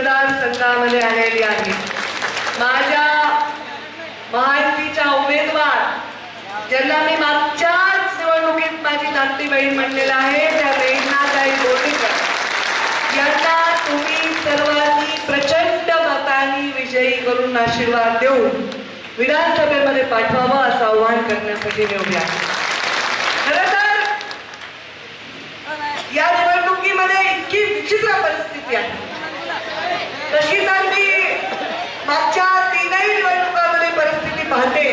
मतदार संघामध्ये आलेली आहे. माझ्या महायुतीच्या उमेदवार ज्यांना मी मागच्याच निवडणुकीत माझी धाकटी बहीण म्हणलेलं आहे त्या मेघनाताई बोर्डीकर यांना तुम्ही सर्वांनी प्रचंड मतांनी विजयी करून आशीर्वाद देऊन विधानसभेमध्ये पाठवावं असं आव्हान करण्यासाठी निवड्या खरं तर या निवडणुकीमध्ये इतकी विचित्र परिस्थिती आहे. तशी तर मी मागच्या तीनही निवडणुकामध्ये परिस्थिती पाहते.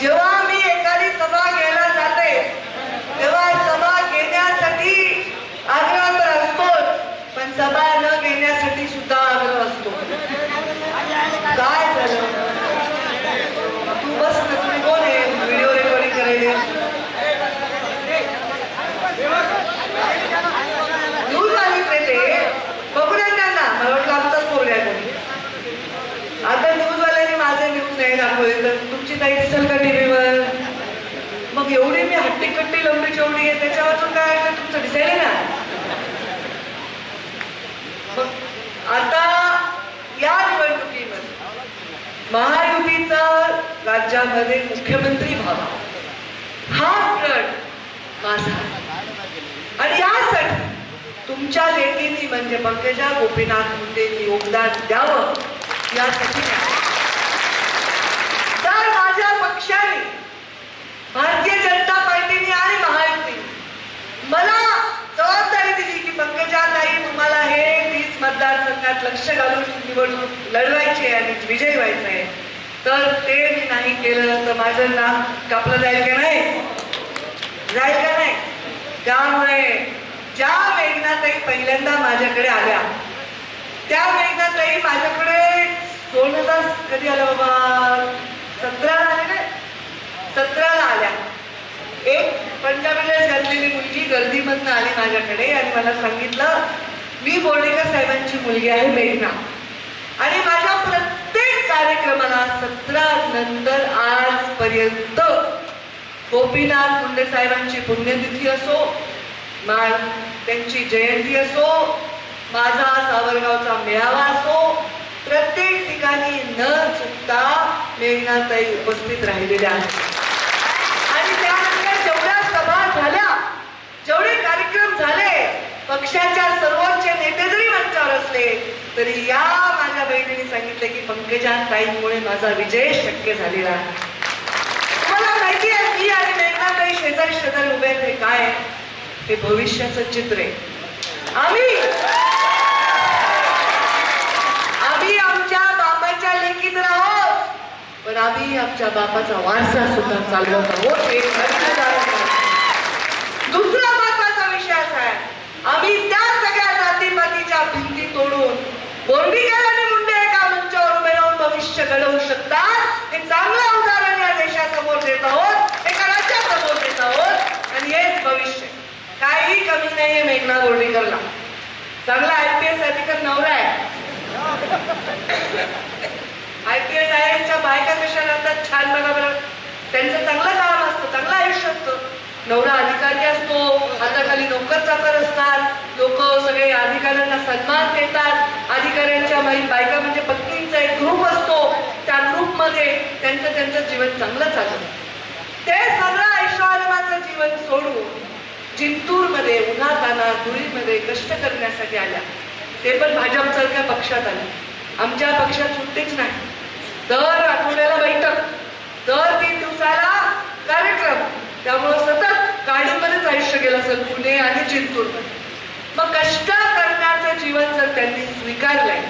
जेव्हा मी एखादी सभा घ्यायला जाते तेव्हा सभा घेण्यासाठी आग्रह तर असतोच पण सभा न घेण्यासाठी सुद्धा आग्रह असतो. काय झालं तू बस ना तुम्ही कोण आहे व्हिडिओ रेकॉर्डिंग करायला न्यूज आली रे ते बघू नये त्यांना मला वाटलं आमचाच पोरगा आहे कोणी आता न्यूजवाल्यांनी माझे न्यूज नाही दाखवले तर तुमची ताई दिसेल का टीव्हीवर. मग एवढी मी हट्टी कट्टी लंबी चवडी आहे त्याच्यावरून काय तुमचं दिसायला ना मग आता या निवडणुकीमध्ये महायुतीचा राज्यामध्ये मुख्यमंत्री व्हावा. हा प्रण माझा आणि यासाठी तुमच्या लेखींनी म्हणजे पंकजा गोपीनाथ मुंडेंनी योगदान द्यावं यासाठी मी आहे. तर माझ्या पक्षाने भारतीय जनता पार्टीने आणि महायुतीने मला जबाबदारी दिली की पंकजाताई तुम्हाला हे वीस मतदारसंघात लक्ष घालून निवडणूक लढवायची आहे आणि विजय व्हायचा. आहे तर ते मी नाही केलं तर माझं नाम कापलं जाईल का नाही? जाईल का नाही? त्यामुळे ज्या मेघनाताई पहिल्यांदा माझ्याकडे आल्या त्या मेघनाताई माझ्याकडे दोन हजार कधी आलं बाबा? सतराला आले सतराला आल्या. एक पंजाबीला घातलेली मुलगी गर्दीमधनं आली माझ्याकडे आणि मला सांगितलं मी बोर्डेकर साहेबांची मुलगी आहे मेघना. आणि माझ्या प्रत्येक कार्यक्रमाला सतरा नंतर आजपर्यंत गोपीनाथ मुंडे साहेबांची पुण्यतिथी असो मा त्यांची जयंती असो माझा सावरगावचा मेळावा असो प्रत्येक ठिकाणी न चुकता मेघनाताई उपस्थित राहिलेल्या आहेत. आणि त्यानंतर जेवढ्या सभा झाल्या जेवढे कार्यक्रम झाले पक्षाच्या सर्वोच्च नेते जरी मंचावर असले तरी या माझ्या बहिणीने सांगितले की पंकजा ताईंमुळे माझा विजय शक्य झालेला आहे. माहिती आहे मी आणि काही शेजारी शेजारी उभे आहेत हे काय हे भविष्याचं चित्र आहे. आम्ही आम्ही आमच्या बापाच्या लेखीत आहोत पण आम्ही आमच्या बापाचा वारसा सुद्धा चालवत आहोत हे खरं जाणून घ्या. दुसरा महत्त्वाचा विषय असा आहे आम्ही त्या सगळ्या जातीपातीच्या भिंती तोडून बोर्डीकर आणि मुंडे एका मंचावर उभे राहून भविष्य घडवू शकतात हे चांगलं उदाहरण या देशासमोर देत आहोत एका राज्यासमोर देत आहोत आणि हेच भविष्य काही कमी नाहीये मेघना गोर्डीकरला चांगला आय पी एस अधिकार नवरा आहे. आय पी एस आय एसच्या बायका कशा राहतात? छान बघा बरं त्यांचं चांगलं काम असतं चांगलं आयुष्य असतं. नवरा अधिकारी असतो हाताखाली नोकर चाकर असतात. लोक सगळे अधिकाऱ्यांना सन्मान देतात. अधिकाऱ्यांच्या माहीत बायका म्हणजे पत्नींचा एक ग्रुप असतो. त्या ग्रुपमध्ये त्यांचं त्यांचं जीवन चांगलं चालतं. ते सगळं ऐश्वर्यमाचं जीवन सोडून जिंतूरमध्ये उन्हाताना धुळीमध्ये कष्ट करण्यासाठी आल्या. ते पण भाजपसारख्या पक्षात आले. आमच्या पक्षात सुट्टीच नाही. दर आठवड्याला बैठक दर तीन दिवसाला कार्यक्रम. त्यामुळं सतत गाडीमध्येच आयुष्य गेलं असेल पुणे आणि जिंतूरमध्ये. मग कष्ट करण्याचं जीवन जर त्यांनी स्वीकारलंय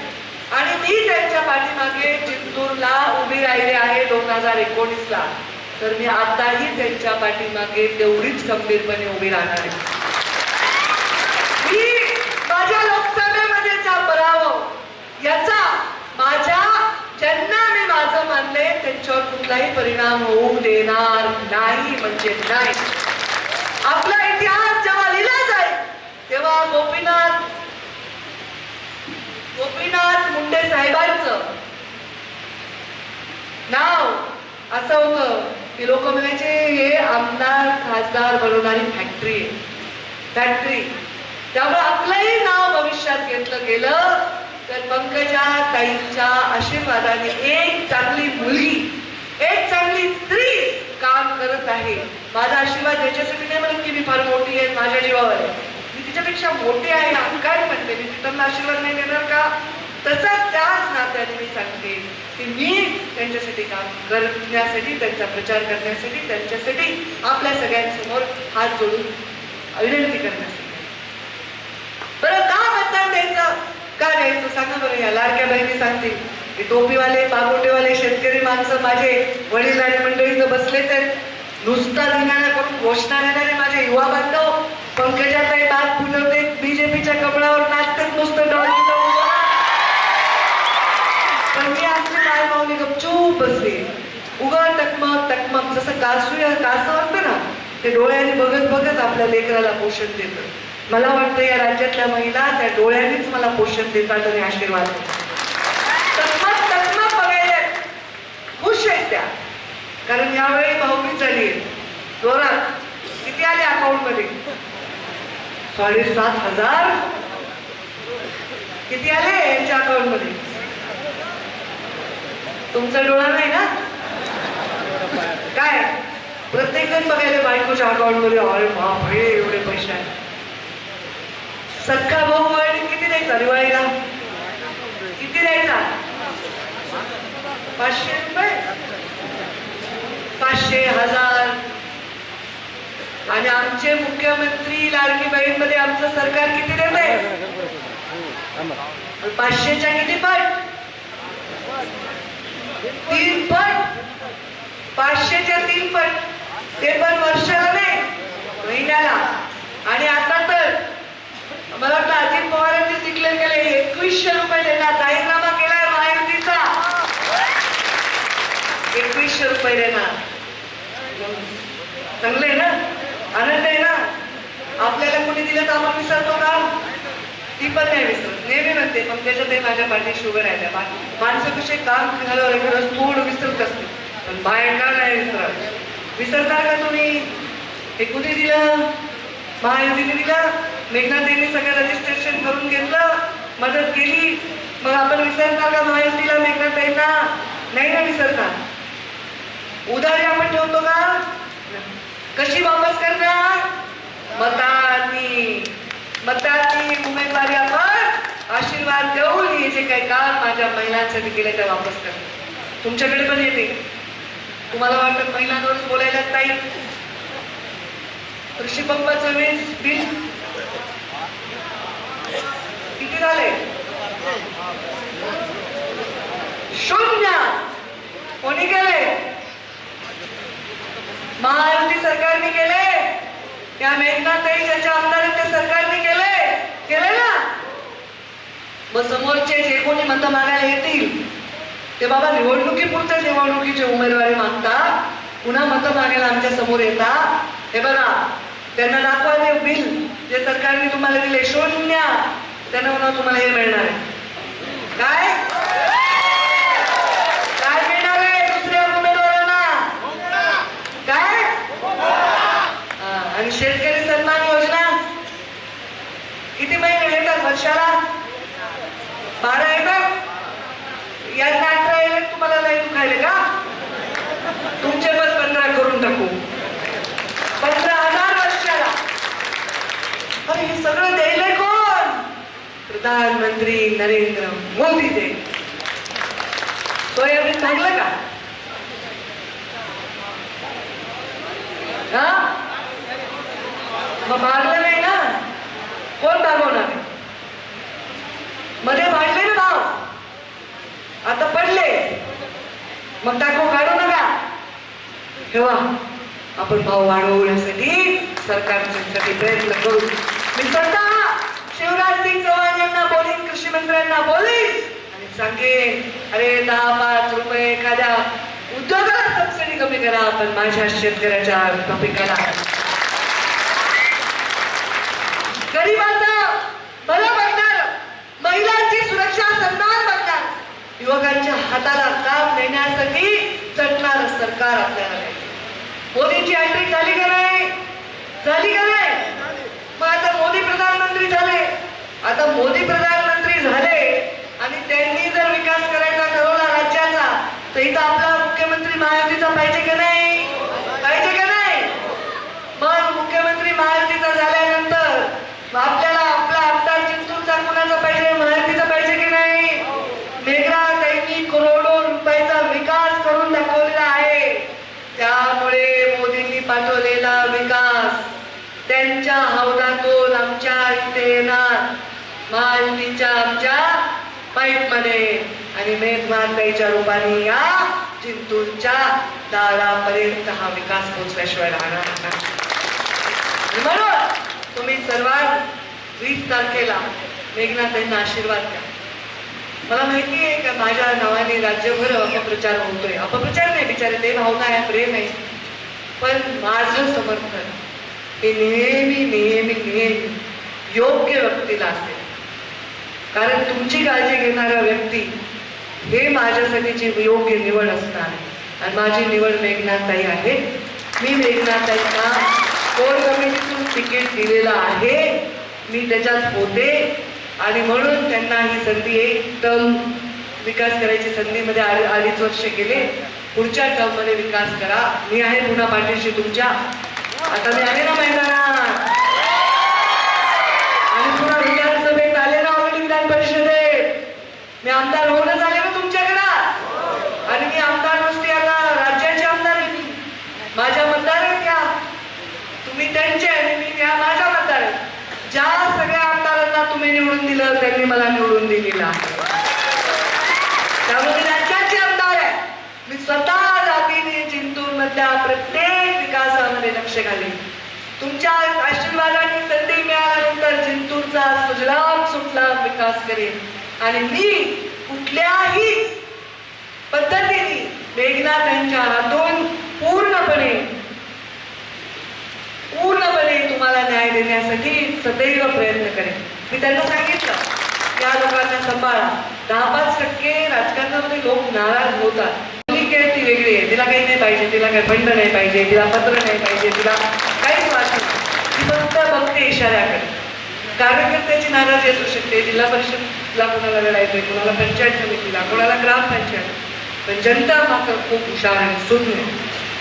आणि मी त्यांच्या पाठीमागे जिंतूरला उभी राहिले आहे दोन हजार एकोणीसला तर मी आताही त्यांच्या पाठीमागे तेवढीच गंभीरपणे उभी राहणार आहे. मी माझ्या लोकसभेमध्ये जा पराभव याचा माझ्या ज्यांना मी माझं मानले त्यांच्यावर कुठलाही परिणाम होऊ देणार नाही म्हणजे नाही. आपला इतिहास जेव्हा लिहिला जाईल तेव्हा गोपीनाथ गोपीनाथ मुंडे साहेबांचं नाव असं होतं की लोक म्हणायचे हे आमदार खासदार बनवणारी फॅक्टरी आहे. फॅक्टरी त्यामुळे आपलंही नाव भविष्यात घेतलं गेलं तर पंकजा ताईंच्या आशीर्वादाने एक चांगली मुलगी एक चांगली स्त्री काम करत आहे. माझा आशीर्वाद याच्यासाठी नाही म्हणत की मी फार मोठी आहे माझ्या जीवावर आहे मी तिच्यापेक्षा मोठे आहे काय म्हणते मी त्यांना आशीर्वाद नाही देणार का? त्याच मी सांगते की मी त्यांच्यासाठी काम करण्यासाठी त्यांचा प्रचार करण्यासाठी त्यांच्यासाठी आपल्या सगळ्यांसमोर हात जोडून विनंती करण्यासाठी. बरं का मतदान द्यायचं? का द्यायचं? सांगा बरं या लाडक्या बहिणी सांगतील. की टोपीवाले पागोटेवाले शेतकरी माणसं माझे वडील आणि मंडळी इथं बसलेच आहेत. नुसता धिंगाणा करून घोषणा देणारे माझे युवा बांधव पंकजाताई टकमक टकमक जसं कासू कासं असतं ना ते डोळ्याने बघत बघत आपल्या लेकराला पोषण देतं. मला वाटतं या राज्यातल्या महिला त्या डोळ्यानेच मला पोषण देतात आणि आशीर्वाद खुश आहेत त्या. कारण यावेळी भाऊबीज झाली आहे. जोरात. किती आले अकाउंटमध्ये साडेसात हजार. किती आले यांच्या अकाउंटमध्ये तुमचा डोळा नाही ना? काय? प्रत्येकजण बघायला बायकोच्या अकाउंटमध्ये अरे बाप रे एवढे पैसे आहेत. सख्खा भाऊ आणि किती द्यायचा दिवाळीला किती द्यायचा? पाचशे रुपये? पाचशे हजार. आणि आमचे मुख्यमंत्री लाडकी बहीणमध्ये आमचं सरकार किती देत आहे पाचशेच्या किती पट? तीन पट? पाचशेच्या तीन पट ते पण वर्षाला नाही महिन्याला. आणि आता तर मला वाटतं अजित पवारांनी डिक्लेअर केले एकवीसशे रुपये देणार जाहीरनामा केलाय महायुतीचा. एकवीसशे रुपये देणार. चांगलं आहे ना? आनंद आहे ना? आपल्याला कुणी दिलं तर आपण विसरतो का? ती पण नाही विसरत. नेहमी म्हणते पण त्याच्यात माझ्या पाठीशी उभं राहिल्या. बाकी माणसं कसे काम झालं खरंच थोडं विसरत असते पण बायका नाही विसरा विसरता का तुम्ही? हे कुणी दिलं? महायुतीने दिलं? मेघनाथीने सगळं रजिस्ट्रेशन करून घेतलं मदत केली. मग आपण विसरणार का महायुतीला मेघनाथाईंना नाही ना विसरणार उदारी आपण ठेवतो का? कशी वापस करणार? मतानी. मतानी उमेदवारी आपण आशीर्वाद देऊन हे जे काही काम माझ्या महिलांसाठी केलं ते वापस करणार. तुमच्याकडे पण येते. तुम्हाला वाटतं महिलांवरच बोलायला ताई? कृषी पंपाचं वीज बिल? किती झाले? शून्य! कोणी केले? महायुती सरकारने केले? त्या मेघनाथाई ज्याच्या आमदारांच्या सरकारने केले? केले ना? मग समोरचे जे कोणी मत मागायला येतील ते बाबा निवडणुकीपुरते निवडणुकीचे उमेदवारी मागतात. पुन्हा मत मागायला आमच्यासमोर येतात. हे बघा त्यांना दाखवा ते बिल जे सरकारने तुम्हाला दिले शून्य. त्यांना पुन्हा तुम्हाला हे मिळणार आहे. काय मिळणार आहे दुसऱ्या उमेदवारांना काय हा, आणि शेतकरी सन्मान योजना किती महिने येतात वर्षाला बारा येतात यांना अठरा येले तुम्हाला नाही दुखायले का तुमचे पण पंधरा करून टाकू पंधरा हजार वर्षाला अरे हे सगळं द्यायलंय कोण प्रधानमंत्री नरेंद्र मोदी तो सोयाबीन भागलं का हा? मग भागलं नाही ना? कोण भागवणार मध्ये भागले ना भाव आता पडले मग टाकू काढू नका ठेवा आपण भाव वाढवण्यासाठी सरकारसाठी प्रयत्न करू. मी स्वतः शिवराज सिंग चौहान यांना बोलीन कृषी मंत्र्यांना बोलीन. आणि सांगेन अरे दहा पाच रुपये एखाद्या उद्योगाला सबसिडी कमी करा पण माझ्या शेतकऱ्याच्या पिकाला गरिबाचं भलं बघणार महिलांची सुरक्षा सन्मान बघणार युवकांच्या हाताला काम देण्यासाठी झटणार सरकार आपल्याला आहे. मोदींची हॅट्रिक झाली का नाही? झाली का नाही? मग आता मोदी प्रधानमंत्री झाले. आता मोदी प्रधानमंत्री झाले आणि त्यांनी जर विकास करायचा ठरवला राज्याचा तर इथं आपला मुख्यमंत्री महायुतीचा पाहिजे की नाही? महायुतीच्या आमच्या पाईपमध्ये. आणि मेघमाताईच्या रूपाने या जिंतूरच्या दारापर्यंत हा विकास पोचल्याशिवाय राहणार नाही. आणि म्हणून तुम्ही सर्वात वीस तारखेला मेघनाथांना आशीर्वाद द्या. मला माहिती आहे का माझ्या नावाने राज्यभर अपप्रचार होतोय. अपप्रचार नाही बिचारे ते भावना आहे प्रेम आहे. पण माझं समर्थन हे नेहमी नेहमी नेहमी योग्य व्यक्तीला असेल. कारण तुमची काळजी घेणारा व्यक्ती हे माझ्यासाठीची योग्य निवड असणार आणि माझी निवड मेघनाथताई आहे. मी मेघनाथताईंना कोर कमिटीतून तिकीट दिलेलं आहे. मी त्याच्यात होते. आणि म्हणून त्यांना ही संधी एक टर्म विकास करायची संधीमध्ये अडी- अडीच वर्ष गेले पुढच्या टर्ममध्ये विकास करा. मी आहे पुन्हा पाठीशी तुमच्या. आता मी आहे ना मैदानात आणि पुन्हा विधानसभेत आले ना ऑलरेडी विधान परिषदेत मी आमदार होऊनच झाले ना तुमच्याकडं. आणि मी आमदार नसते आता राज्याचे आमदार माझ्या मतदार आहेत या तुम्ही त्यांचे आणि मी या माझ्या मतदार आहेत. ज्या सगळ्या आमदारांना तुम्ही निवडून दिलं त्यांनी मला निवडून दिलेला त्यामुळे राज्याचे आमदार आहे. मी स्वतः जातीने जिंतूर मधल्या प्रत्येक विकासामध्ये लक्ष घालेन. तुमच्या आशीर्वादाने संधी मिळाल्यानंतर जिंतूरचा सुजलाम सुटला विकास करेन. आणि मी कुठल्याही पद्धतीने मेघनाथांच्या हातून पूर्णपणे पूर्णपणे तुम्हाला न्याय देण्यासाठी सदैव प्रयत्न करेन. मी त्यांना सांगितलं या लोकांना सांभाळा. दहा पाच टक्के राजकारणामध्ये लोक नाराज होतात. आहे ती वेगळी आहे. तिला काही नाही पाहिजे तिला काही बंड नाही पाहिजे तिला पत्र नाही पाहिजे तिला काहीच वाटत नाही. ती फक्त बघते इशाऱ्याकडे. कार्यकर्त्याची नाराजी असू शकते जिल्हा परिषदला कोणाला लढायचंय कोणाला पंचायत समितीला कोणाला ग्रामपंचायत पण जनता मात्र खूप हुशार आणि सुज्ञ आहे.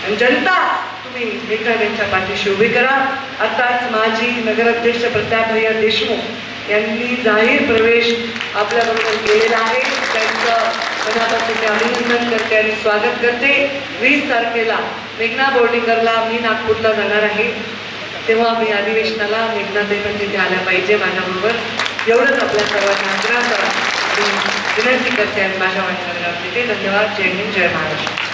आणि जनता तुम्ही एखाद्यांच्या पाठीशी उभी करा. आताच माजी नगराध्यक्ष प्रतापभैया देशमुख यांनी जाहीर प्रवेश आपल्याबरोबर केलेला आहे. त्यांचं मनापासून अभिनंदन करते आणि स्वागत करते. वीस तारखेला मेघना बोर्डिंगरला मी नागपूरला जाणार आहे. तेव्हा मी अधिवेशनाला मेघनाताई पण तिथे आल्या पाहिजे माझ्याबरोबर. एवढंच आपल्या सर्वांना आग्रह करा विनंती करते आणि माझ्या वाटणाऱ्या तिथे धन्यवाद. जय हिंद. जय महाराष्ट्र.